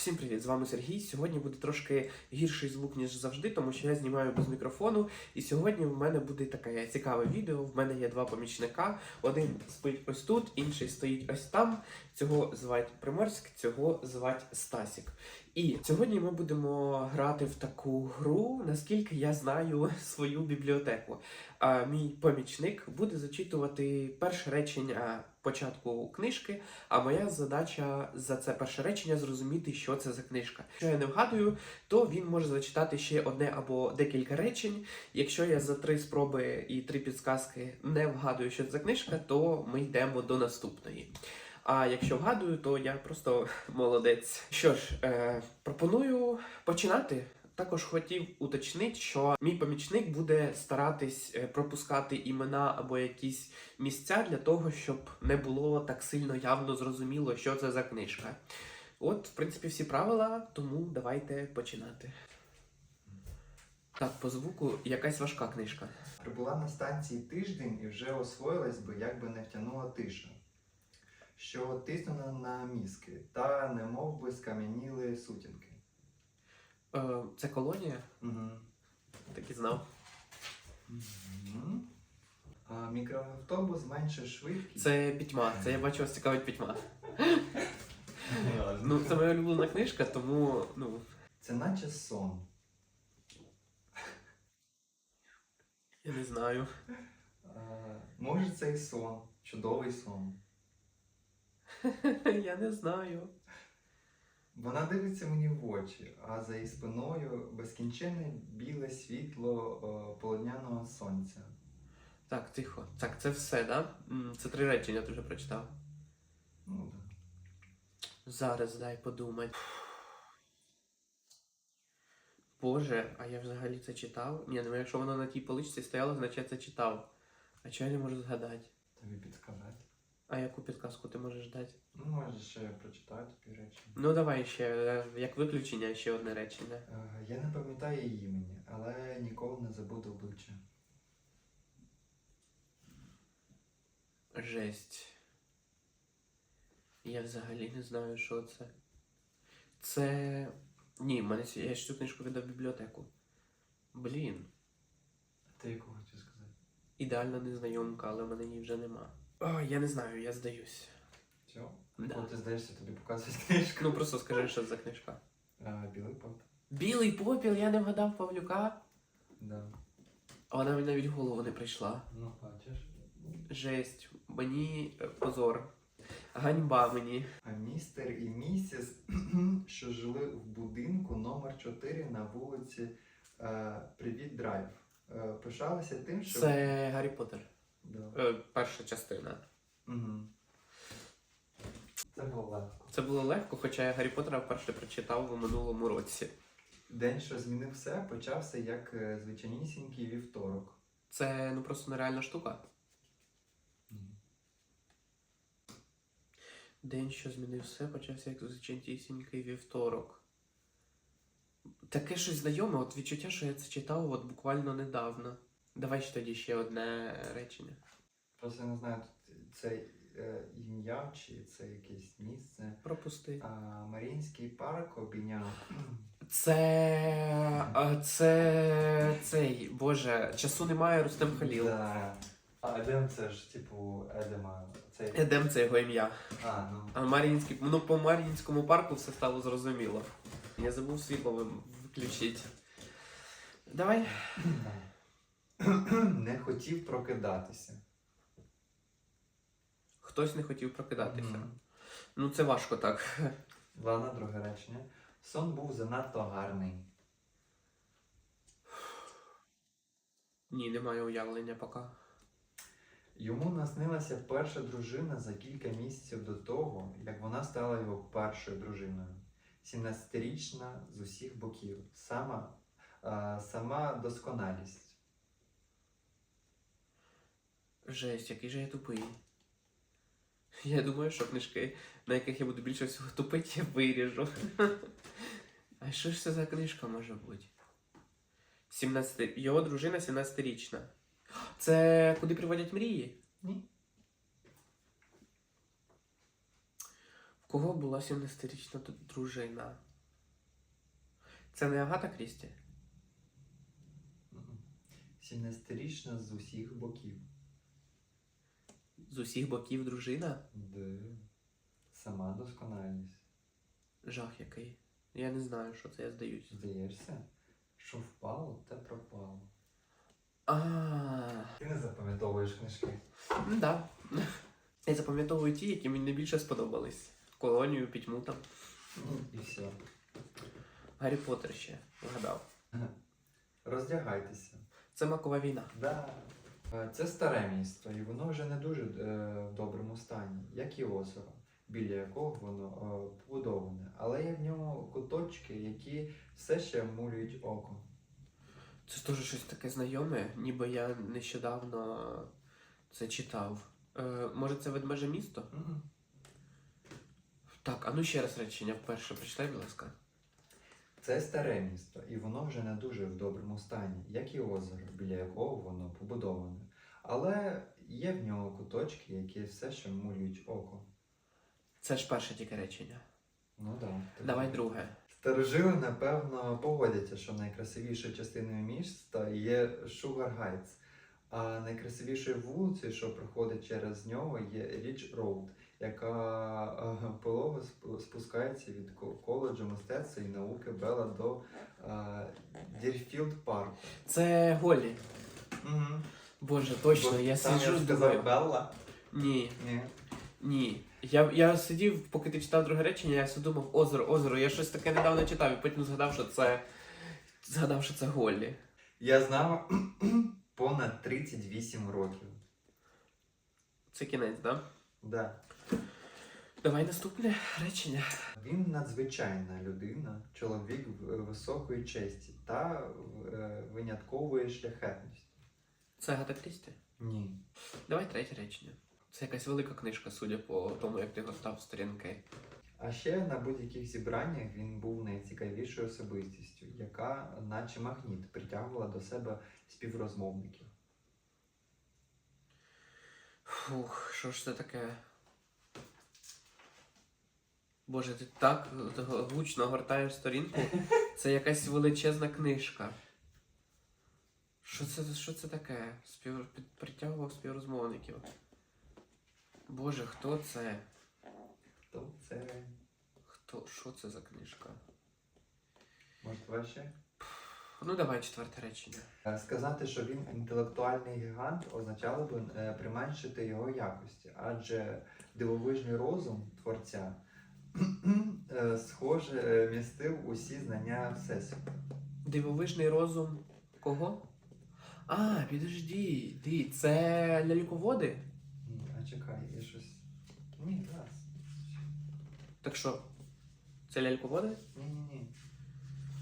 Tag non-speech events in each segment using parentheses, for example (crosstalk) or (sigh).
Всім привіт! З вами Сергій. Сьогодні буде трошки гірший звук, ніж завжди, тому що я знімаю без мікрофону. І сьогодні в мене буде таке цікаве відео. В мене є два помічника. Один спить ось тут, інший стоїть ось там. Цього звать Приморськ, цього звать Стасік. І сьогодні ми будемо грати в таку гру, наскільки я знаю (laughs) свою бібліотеку. А мій помічник буде зачитувати перше речення початку книжки. А моя задача за це перше речення зрозуміти, що це за книжка. Якщо я не вгадую, то він може зачитати ще одне або декілька речень. Якщо я за три спроби і три підсказки не вгадую, що це за книжка, то ми йдемо до наступної. А якщо вгадую, то я просто (laughs) молодець. Що ж, е, пропоную починати. Також хотів уточнити, що мій помічник буде старатись е, пропускати імена або якісь місця для того, щоб не було так сильно явно зрозуміло, що це за книжка. От, в принципі, всі правила, тому давайте починати. Так, по звуку якась важка книжка. Прибула на станції тиждень і вже освоїлась би, як не втягнула тиша, що тиснула на мізки, та немов би скам'яніли сутінки. Е, це колонія? Угу. Так і знав. А мікроавтобус зменшив швидкість. Це пітьма. Це я бачу, вас цікавить пітьма. Ну, це моя улюблена книжка, тому ну. Це наче сон. Я не знаю. А, може, це і сон, чудовий сон. (laughs) Я не знаю. Вона дивиться мені в очі, а за її спиною безкінченне біле світло о, полудняного сонця. Так, тихо. Так, це все, да? М, Це три речення ти вже прочитав. Ну, да. Зараз дай подумати. Боже, а я взагалі це читав? Ні, ну якщо воно на тій поличці стояло, значить я це читав. А чого я не можу згадати? Тобі підказати. А яку підказку ти можеш дати? Ну, можеш ще прочитати тобі речі. Ну давай ще, е, як виключення, ще одне речення. Е, Я не пам'ятаю її імені, але ніколи не забуду обличчя. Жесть. Я взагалі не знаю, що це. Це. Ні, в мене ці- я ж цю книжку віддав в бібліотеку. Блін. А Ти яку хотів сказати? Ідеальна незнайомка, але в мене її вже нема. О, я не знаю, я здаюсь. Все? Да. Коли ти здаєшся, тобі показують (laughs) книжку. Ну просто скажи, що це за книжка. Е, Білий пот. Білий попіл, я не вгадав Павлюка. Да. А вона мені навіть в голову не прийшла. Ну, бачиш. Жесть, мені е, позор. Ганьба мені. А містер і місіс, (clears throat) що жили в будинку номер 4 на вулиці е, Привіт Драйв. Е, пишалися тим, що. Це Гаррі Поттер. Да. Е, перша частина. Угу. Це було легко. Це було легко, хоча я Гаррі Поттера вперше прочитав у минулому році. День, що змінив все, почався як е, звичайнісінький вівторок. Це ну просто нереальна штука. День, що змінив все, почався як звичайнісінький вівторок. Таке щось знайоме, от відчуття, що я це читав от буквально недавно. Давай ще тоді ще одне речення. Просто я не знаю, тут це е, ім'я чи це якесь місце. Пропусти. А, Маріїнський парк обійняв. Це. а, Це. цей. Боже, часу немає, Рустем Халіл. Да. А Едем це ж типу Едема. Це... Едем це його ім'я. А, ну. А Мар'їнський, ну по Мар'їнському парку все стало зрозуміло. Я забув світло ви- включити. Давай. (clears throat) Не хотів прокидатися. Хтось не хотів прокидатися. Мгм. Ну це важко так. Ладно, друге речення. Сон був занадто гарний. Ні, немає уявлення поки. Йому наснилася перша дружина за кілька місяців до того, як вона стала його першою дружиною. 17-річна з усіх боків. Сама, а, сама досконалість. Жесть, який же я тупий. Я думаю, що книжки, на яких я буду більше всього тупити, я виріжу. А що ж це за книжка може бути? 17... Його дружина 17-річна. Це куди приводять мрії? Ні. В кого була 17-річна дружина? Це не Агата Крісті? 17-річна з усіх боків. З усіх боків дружина? Де? Сама досконалість. Жах який. Я не знаю, що це, я здаюсь. Здаєшся, що впало, те пропало. А, Ти не запам'ятовуєш книжки. да. Я запам'ятовую ті, які мені найбільше сподобались. Колонію, пітьму там. Ну, і все. Гаррі Поттер ще вгадав. Роздягайтеся. Це макова війна. Да. Е, Це старе місто, і воно вже не дуже е, в доброму стані, як і озеро, біля якого воно е, побудоване. Але є в ньому куточки, які все ще мулюють око. Це теж щось таке знайоме, ніби я нещодавно це читав. Е, може, це ведмеже місто? Мгм. Так, а ну ще раз речення вперше прочитай, будь ласка. Це старе місто, і воно вже не дуже в доброму стані, як і озеро, біля якого воно побудоване. Але є в нього куточки, які все ще мулюють око. Це ж перше тільки речення. Ну да. Давай друге. Старожили, напевно, погодяться, що найкрасивішою частиною міста є Шугар Гайтс, а найкрасивішою вулицею, що проходить через нього, є Річ Роуд, яка е, полого спускається від коледжу мистецтва і науки Бела до е, Дірфілд Парку. Це Голлі. Угу. Боже, точно, я сиджу сказав думаю. Белла. Ні, Ні. ні. Я, я сидів, поки ти читав друге речення, я все думав, озеро, озеро. Я щось таке недавно читав, і потім згадав, що це. Згадав, що це Голлі. Я знав понад 38 років. Це кінець, да? Да. Давай наступне речення. Він надзвичайна людина, чоловік високої честі та е, виняткової шляхетності. Це Агата Крісті? Ні. Давай третє речення. Це якась велика книжка, судя по тому, як ти гортав сторінки. А ще на будь-яких зібраннях він був найцікавішою особистістю, яка, наче магніт, притягувала до себе співрозмовників. Фух, що ж це таке? Боже, ти так гучно гортаєш сторінку. Це якась величезна книжка. Що це, що це таке? Спів... Притягував співрозмовників. Боже, хто це? То це Хто? Що це за книжка? може ваше? Ну, давай четверте речення. Е, Сказати, що він інтелектуальний гігант, означало б е, применшити його якості, адже дивовижний розум творця (clears throat) е, схоже е, містив усі знання всесвіту. Дивовижний розум кого? А, підожди, ди, це ляльководи? Ні, а чекай, я щось. Ні, зараз. Так що? Це ляльководи? Ні, ні, ні.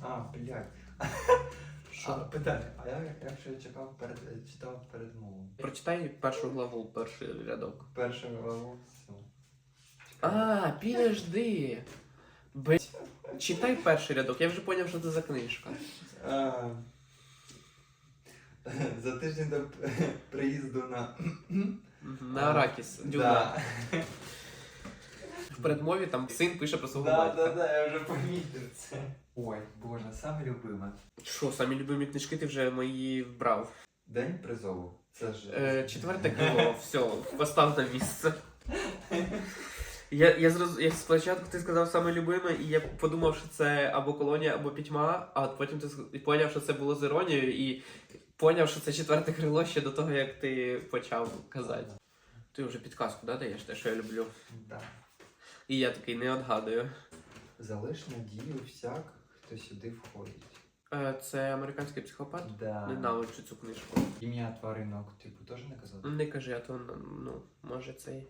А, блядь. (laughs) А, Що? питання, а я якщо я чекав перед читав передмову. Прочитай першу главу, перший рядок. Першу главу, все. А, підожди. Б... Читай перший рядок, я вже зрозумів, що це за книжка. А, За тиждень до приїзду на На Аракіс. Дюна. Да. В передмові там син пише про свого Да, батька. да, да, я вже помітив це. Ой, боже, саме любиме. Що, самі любимі книжки ти вже мої вбрав. День призову. Це ж. Е, четверте крило, все, постав на місце. (laughs) Я, я, зроз... я спочатку ти сказав саме любиме, і я подумав, що це або колонія, або пітьма, а потім ти ск- і поняв, що це було з іронією, і поняв, що це четверте крило ще до того, як ти почав казати. Ти вже підказку да, даєш те, що я люблю. Да. І я такий не отгадую. Залиш надію всяк, хто сюди входить. Е, це американський психопат. Да. Ненавиджу цю книжку. Ім'я тваринок, типу, теж не казати? Не кажи, а то ну, може цей.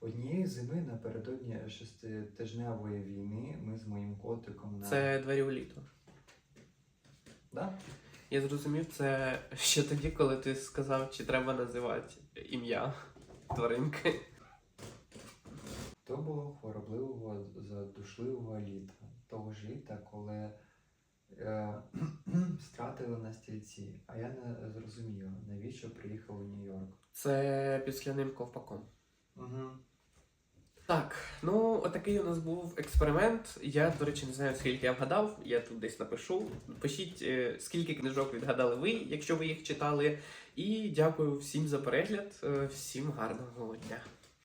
Однієї зими напередодні шеститижневої війни ми з моїм котиком на. Це двері у літо. Да? Я зрозумів це ще тоді, коли ти сказав, чи треба називати ім'я тваринки. То було хворобливого задушливого літа. Того ж літа, коли е, (clears throat) стратили на стільці, а я не зрозуміла, навіщо приїхав у Нью-Йорк. Це під скляним ковпаком. Угу. Так, ну отакий у нас був експеримент. Я, до речі, не знаю, скільки я вгадав. Я тут десь напишу. Пишіть, е, скільки книжок відгадали ви, якщо ви їх читали. І дякую всім за перегляд. Е, Всім гарного дня.